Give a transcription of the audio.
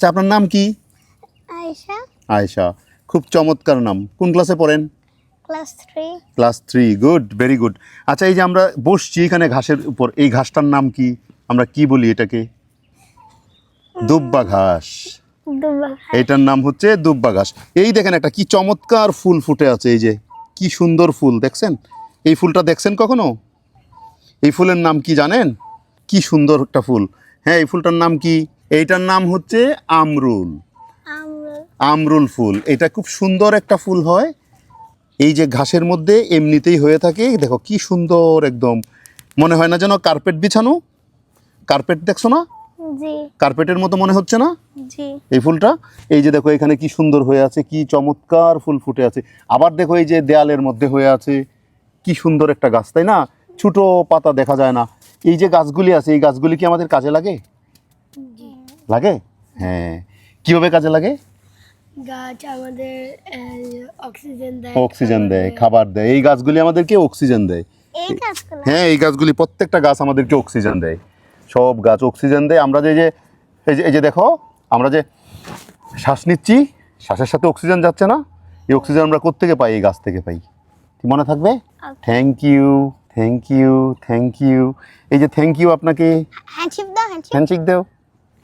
আচ্ছা আপনার নাম কি? আয়েশা। আয়েশা খুব চমৎকার নাম। কোন ক্লাসে পড়েন? Class three class three good very good আচ্ছা এই যে আমরা বসছি এখানে ঘাসের উপর এই ঘাসটার নাম কি? আমরা কি বলি এটাকে? দুব্বা ঘাস। এইটার নাম হচ্ছে দুব্বা ঘাস। এই দেখেন একটা কি চমৎকার ফুল ফুটে আছে এই যে। কি সুন্দর ফুল দেখছেন? এই ফুলটা দেখছেন কখনো? এই ফুলের নাম কি জানেন? কি সুন্দর একটা ফুল। হ্যাঁ এই ফুলটার নাম কি? এইটার নাম হচ্ছে আমরুল। আমরুল। ফুল। এটা খুব সুন্দর একটা ফুল হয়। এই যে ঘাসের মধ্যে এমনিতেই হয়ে থাকে দেখো কি সুন্দর একদম। মনে হয় না যেন কার্পেট বিছানো? কার্পেট দেখছ না? কার্পেটের মতো মনে হচ্ছে না? এই ফুলটা? এই যে দেখো এখানে কি সুন্দর হয়ে আছে কি চমৎকার ফুল ফুটে আছে। আবার দেখো এই যে দেয়ালের মধ্যে হয়ে আছে কি সুন্দর একটা গাছ তাই না? ছোট পাতা দেখা যায় না। এই যে গাছগুলি আছে এই গাছগুলি কি আমাদের কাজে লাগে? লাগে? হ্যাঁ। কীভাবে কাজে লাগে? গাছ আমাদের অক্সিজেন দেয় অক্সিজেন দেয় খাবার দেয়। এই গাছগুলি আমাদেরকে অক্সিজেন দেয়। এই গাছগুলো? হ্যাঁ এই গাছগুলি প্রত্যেকটা গাছ আমাদেরকে অক্সিজেন দেয়। সব গাছ অক্সিজেন দেয়। আমরা যে যে এই যে এই যে দেখো আমরা যে শ্বাস নিচ্ছি শ্বাসের সাথে অক্সিজেন যাচ্ছে না। এই অক্সিজেন আমরা কোত্থেকে পাই? এই গাছ থেকে পাই। কি মনে থাকবে? Thank you thank you thank you এই যে থ্যাংক ইউ আপনাকে। হ্যান্ডশিপ দাও হ্যান্ডশেক দাও।